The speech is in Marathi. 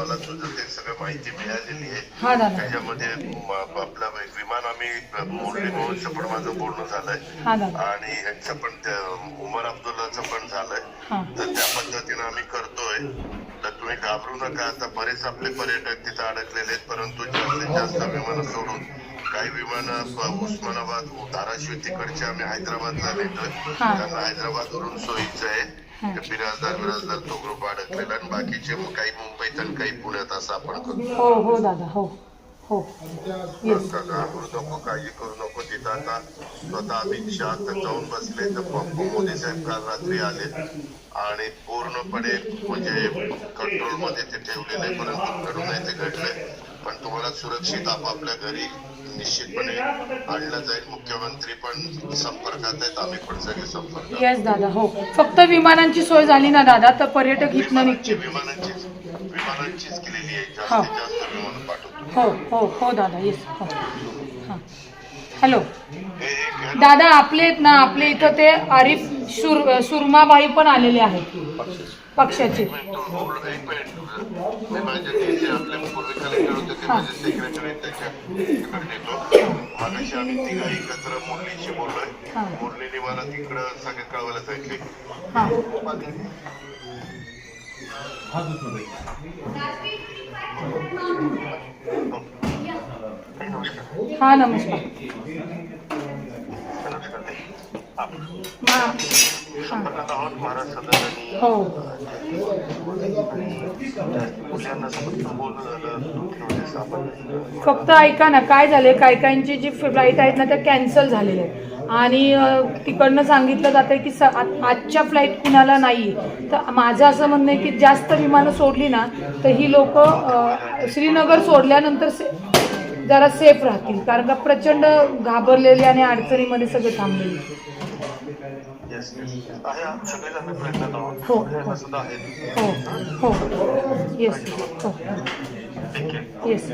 मला तुझं ते सगळं माहिती मिळालेली आहे त्याच्यामध्ये आपलं विमान आम्ही मोडली भाऊचं पण माझं बोलणं झालंय. आणि ह्यांचं पण उमर अब्दुल्लाचं पण झालंय. तर त्या पद्धतीनं आम्ही करतोय. तर तुम्ही घाबरू नका. आता बरेच आपले पर्यटक तिथं अडकलेले आहेत परंतु जास्तीत जास्त विमानं सोडून काही विमानं उस्मानाबाद धाराशिव तिकडचे आम्ही हैदराबादला नेतोय. त्यांना हैदराबाद वरून सोयीचं आहे. बिराजदार बिराजदार तो ग्रुप अडकलेला आणि बाकीचे मग काही मुंबईत आणि काही पुण्यात असं आपण करतो हो हो दादा हो हो. येस नका घाबरू नको काळजी करू नको. तिथं आता स्वतः अमित शहा तर जाऊन बसले तर पप्पू मोदी साहेब काल रात्री आले आणि पूर्णपणे म्हणजे कंट्रोलमध्ये ते ठेवलेले परंतु घडून नाही ते घडलंय. पण तुम्हाला सुरक्षित आपापल्या घरी निश्चितपणे आणलं जाईल. मुख्यमंत्री पण संपर्कात आहेत. आम्ही पण सगळे संपर्कात येस दादा हो. फक्त विमानांची सोय झाली ना दादा तर पर्यटक इथनं विमानांची निघतील विमानांचीच विमानांचीच केलेली आहे. हा. जास्तीत जास्त विमान पाठवतो. हो हो हो दादा येस हो. हां. हॅलो. दादा आपले आहेत ना आपले इथं ते आरिफ सुर सुरमाबाई पण आलेले आहेत. पक्षाचे. त्याच्या मागाशी आम्ही तिघा एकत्र मुरलीशी बोललोय मुरलीने मला तिकडं सगळं कळवायला सांगितले हां. हां नमस्कार. हां. हो. फक्त ऐका ना काय झाले काय काहींची जी फ्लाईट आहेत ना त्या कॅन्सल झालेल्या आहेत. आणि तिकडनं सांगितलं जातं की स आजच्या फ्लाईट कुणाला नाही. तर माझं असं म्हणणं आहे की जास्त विमानं सोडली ना तर ही लोक श्रीनगर सोडल्यानंतर से जरा सेफ राहतील कारण का प्रचंड घाबरलेले आणि अडचणीमध्ये सगळे थांबलेले. हो. हो. हो. येस हो. येस